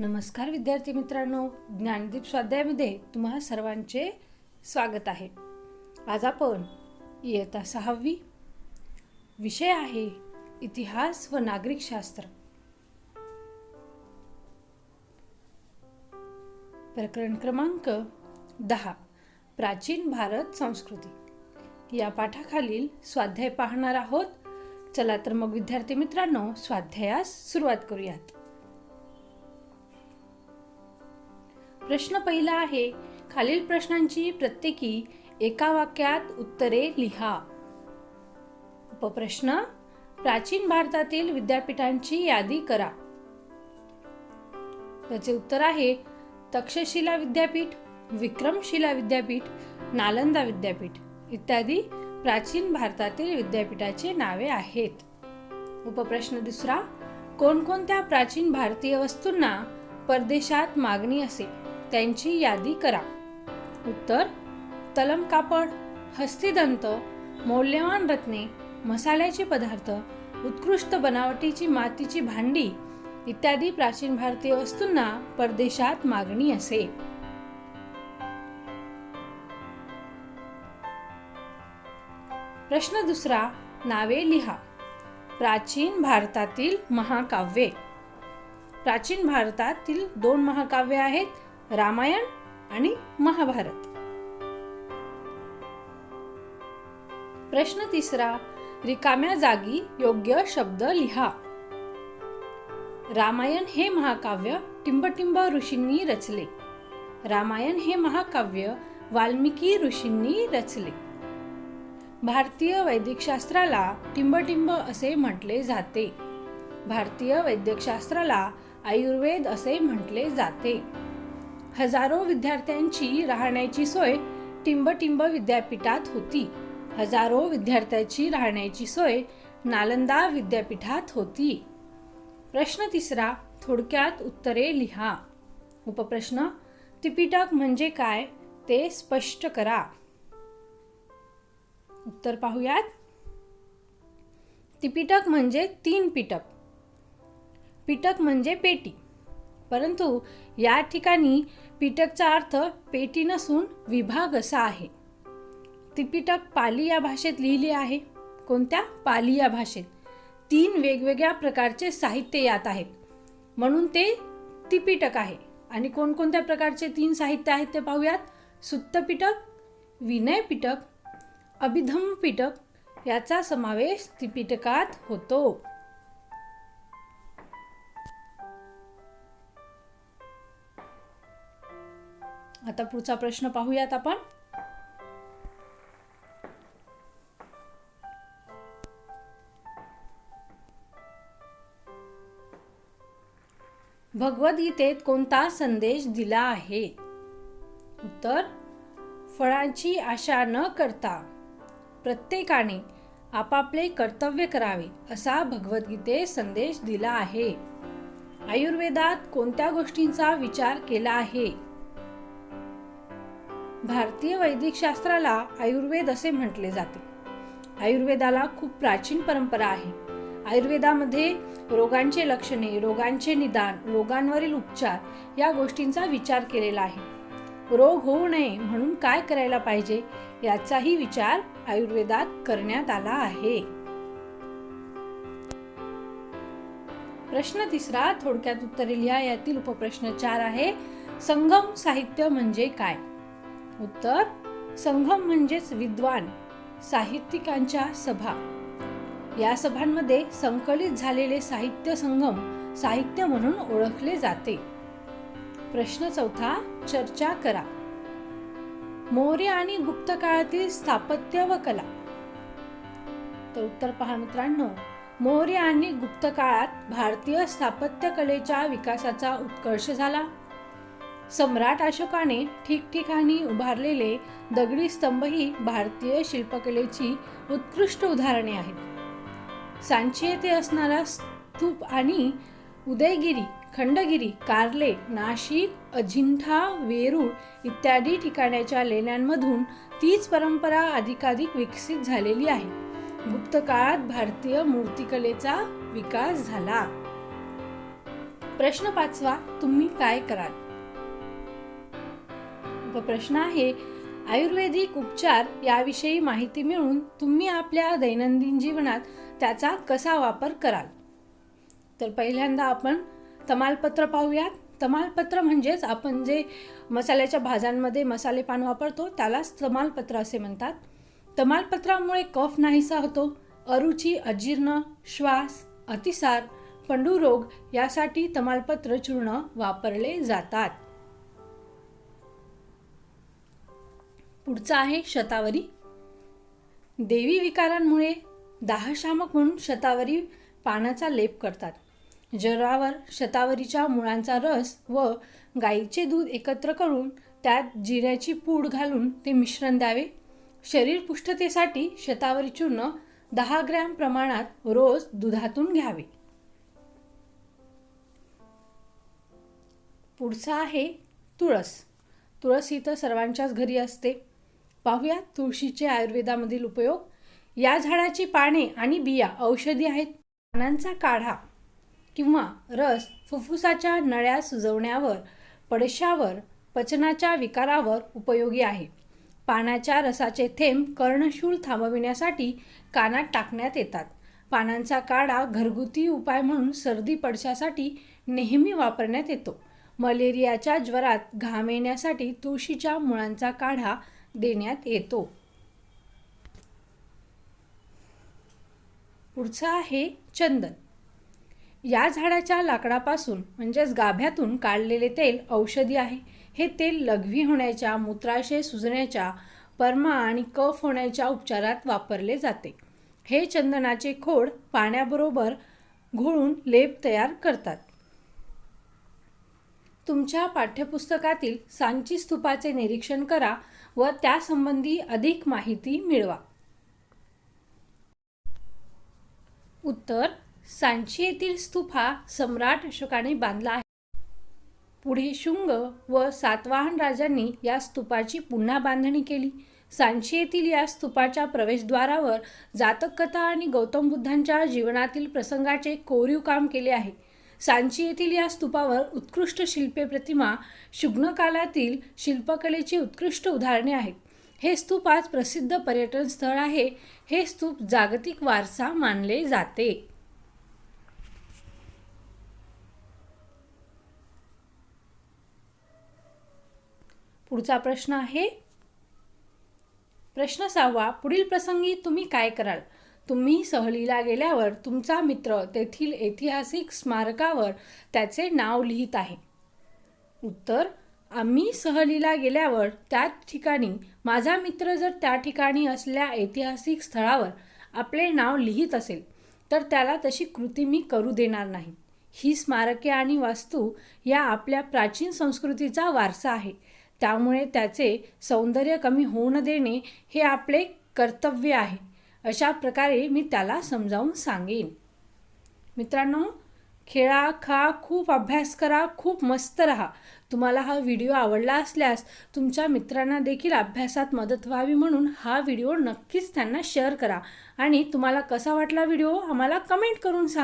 नमस्कार विद्यार्थी मित्रांनो ज्ञानदीप स्वाध्यायामध्ये तुम्हा सर्वांचे स्वागत आहे. आज आपण इयत्ता सहावी विषय आहे इतिहास व नागरिकशास्त्र प्रकरण क्रमांक दहा प्राचीन भारत संस्कृती. या पाठाखालील स्वाध्याय पाहणार आहोत. चला तर मग विद्यार्थी मित्रांनो स्वाध्यायास सुरुवात करूयात. प्रश्न पहिला आहे खालील प्रश्नांची प्रत्येकी एका वाक्यात उत्तरे लिहा. उपप्रश्न प्राचीन भारतातील विद्यापीठांची यादी करा. त्याचे उत्तर आहे तक्षशिला विद्यापीठ विक्रमशिला विद्यापीठ नालंदा विद्यापीठ इत्यादी प्राचीन भारतातील विद्यापीठाची नावे आहेत. उपप्रश्न दुसरा कोणकोणत्या प्राचीन भारतीय वस्तूंना परदेशात मागणी असे? त्यांची यादी करा. उत्तर तलम कापड हस्तिदंत मौल्यवान रत्ने मसाल्याचे पदार्थ उत्कृष्ट बनावटीची मातीची भांडी इत्यादी प्राचीन भारतीय वस्तूंना परदेशात मागणी असे. प्रश्न दुसरा नावे लिहा. प्राचीन भारतातील महाकाव्ये. प्राचीन भारतातील दोन महाकाव्य आहेत. रामायण आणि महाभारत. प्रश्न तिसरा रिकाम्या जागी योग्य शब्द लिहा. रामायण हे महाकाव्य टिंबटिंब ऋषींनी रचले. रामायण हे महाकाव्य वाल्मिकी ऋषींनी रचले. भारतीय वैदिकशास्त्राला टिंबटिंब असे म्हटले जाते. भारतीय वैद्यकशास्त्राला आयुर्वेद असे म्हटले जाते. हजारो विद्यार्थ्यांची राहण्याची सोय टिंबटिंब विद्यापीठात होती. हजारो विद्यार्थ्यांची राहण्याची सोय नालंदा विद्यापीठात होती. प्रश्न तिसरा थोडक्यात उत्तरे लिहा. उपप्रश्न त्रिपिटक म्हणजे काय ते स्पष्ट करा. उत्तर पाहूयात. त्रिपिटक म्हणजे तीन पिटक. पिटक म्हणजे पेटी. परंतु या ठिकाणी पिटकचा अर्थ पेटी नसून विभाग असा आहे. त्रिपिटक पाली या भाषेत लिहिले आहे. कोणत्या? पाली या भाषेत. तीन वेगवेगळ्या प्रकारचे साहित्य यात आहेत. म्हणून ते त्रिपिटक आहे. आणि कोणकोणत्या प्रकारचे तीन साहित्य आहेत ते पाहूयात. सुत्त पिटक विनय पिटक अभिधम पिटक याचा समावेश त्रिपिटकात होतो. आता पुढचा प्रश्न पाहूयात आपण. भगवद्गीतेत कोणता संदेश दिला आहे? उत्तर फळांची आशा न करता. प्रत्येकाने आपापले कर्तव्य करावे असा भगवद्गीते संदेश दिला आहे. आयुर्वेदात कोणत्या गोष्टींचा विचार केला आहे? भारतीय वैदिक शास्त्राला आयुर्वेद असे म्हटले जाते. आयुर्वेदाला खूप प्राचीन परंपरा आहे. आयुर्वेदामध्ये रोगांचे लक्षणे रोगांचे निदान रोगांवरील उपचार या गोष्टींचा विचार केलेला आहे. रोग होऊ नये म्हणून काय करायला पाहिजे याचाही विचार आयुर्वेदात करण्यात आला आहे. प्रश्न तिसरा थोडक्यात उत्तरे लिहा. यातील उपप्रश्न चार आहे. संगम साहित्य म्हणजे काय? उत्तर संगम म्हणजेच विद्वान साहित्यिकांच्या सभा. या सभांमध्ये संकलित झालेले साहित्य संगम साहित्य म्हणून ओळखले जाते. प्रश्न चौथा चर्चा करा. मौर्य आणि गुप्त काळातील स्थापत्य व कला. तर उत्तर पहा मित्रांनो मौर्य आणि गुप्त काळात भारतीय स्थापत्य कलेच्या विकासाचा उत्कर्ष झाला. सम्राट अशोकाने ठिकठिकाणी उभारलेले दगडी स्तंभ ही भारतीय शिल्पकलेची उत्कृष्ट उदाहरणे आहेत. सांची येथे असणारा स्तूप आणि उदयगिरी खंडगिरी कार्ले नाशिक अजिंठा वेरूळ इत्यादी ठिकाणाच्या लेण्यांमधून तीच परंपरा अधिकाधिक विकसित झालेली आहे. गुप्त काळात भारतीय मूर्तिकलेचा विकास झाला. प्रश्न पाचवा तुम्ही काय कराल? प्रश्न आहे. आयुर्वेदिक उपचार याविषयी माहिती मिळून तुम्ही आपल्या दैनंदिन जीवनात त्याचा कसा वापर कराल? तर पहिल्यांदा आपण तमालपत्र पाहूयात. तमालपत्र म्हणजेच आपण जे मसाल्याच्या भाज्यांमध्ये मसाले पान वापरतो त्यालाच तमालपत्र असे म्हणतात. तमालपत्रामुळे कफ नाहीसा होतो अरुची अजीर्ण श्वास अतिसार पंडुरोग यासाठी तमालपत्र चूर्ण वापरले जातात. पुढचा आहे शतावरी. देवी विकारांमुळे दाहशामक म्हणून शतावरी पानाचा लेप करतात. जरावर शतावरीच्या मुळांचा रस व गाईचे दूध एकत्र करून त्यात जिऱ्याची पूड घालून ते मिश्रण द्यावे. शरीर पुष्टतेसाठी शतावरी चूर्ण दहा ग्रॅम प्रमाणात रोज दुधातून घ्यावे. पुढचा आहे तुळस. तुळस ही तर सर्वांच्याच घरी असते. पाहूया तुळशीचे आयुर्वेदामधील उपयोग. या झाडाची पाने आणि बिया औषधी आहेत. पानांचा काढा किंवा रस फुफ्फुसाच्या नळ्या सुजवण्यावर पडशावर पचनाच्या विकारावर उपयोगी आहे. पानाच्या रसाचे थेंब कर्णशूल थांबविण्यासाठी कानात टाकण्यात येतात. पानांचा काढा घरगुती उपाय म्हणून सर्दी पडशासाठी नेहमी वापरण्यात येतो. मलेरियाच्या ज्वरात घाम येण्यासाठी तुळशीच्या मुळांचा काढा देण्यात येतो. पुढचा आहे चंदन. या झाडाच्या लाकडापासून म्हणजेच गाभ्यातून काढलेले तेल औषधी आहे. हे तेल लघवी होण्याच्या मूत्राशय सुजण्याच्या परमा आणि कफ होण्याच्या उपचारात वापरले जाते. हे चंदनाचे खोड पाण्याबरोबर घोळून लेप तयार करतात. तुमच्या पाठ्यपुस्तकातील सांची स्तूपाचे निरीक्षण करा व त्यासंबंधी अधिक माहिती मिळवा. उत्तर सांची येथील स्तूप हा सम्राट अशोकाने बांधला आहे. पुढे शुंग व सातवाहन राजांनी या स्तूपाची पुन्हा बांधणी केली. सांची येथील या स्तूपाच्या प्रवेशद्वारावर जातककथा आणि गौतम बुद्धांच्या जीवनातील प्रसंगाचे कोरीव काम केले आहे. सांची येथील या स्तूपावर उत्कृष्ट शिल्पे प्रतिमा शुग्नकालातील शिल्पकलेची उत्कृष्ट उदाहरणे आहेत. हे स्तूप आज प्रसिद्ध पर्यटन स्थळ आहे. हे स्तूप जागतिक वारसा मानले जाते. पुढचा प्रश्न आहे. प्रश्न सहावा पुढील प्रसंगी तुम्ही काय कराल? तुम्ही सहलीला गेल्यावर तुमचा मित्र तेथील ऐतिहासिक स्मारकावर त्याचे नाव लिहित आहे. उत्तर आम्ही सहलीला गेल्यावर त्या ठिकाणी माझा मित्र जर त्या ठिकाणी असल्या ऐतिहासिक स्थळावर आपले नाव लिहित असेल तर त्याला तशी कृती मी करू देणार नाही. ही स्मारके आणि वास्तू या आपल्या प्राचीन संस्कृतीचा वारसा आहे. त्यामुळे त्याचे सौंदर्य कमी होऊन देणे हे आपले कर्तव्य आहे. अशा प्रकारे मी त्याला समजावून सांगेन. मित्रांनो खेळा खा खूप अभ्यास करा खूप मस्त राहा. तुम्हाला हा व्हिडिओ आवडला असल्यास तुमच्या मित्रांना देखील अभ्यासात मदत व्हावी म्हणून हा व्हिडिओ नक्कीच त्यांना शेअर करा. आणि तुम्हाला कसा वाटला व्हिडिओ आम्हाला कमेंट करून सांगा.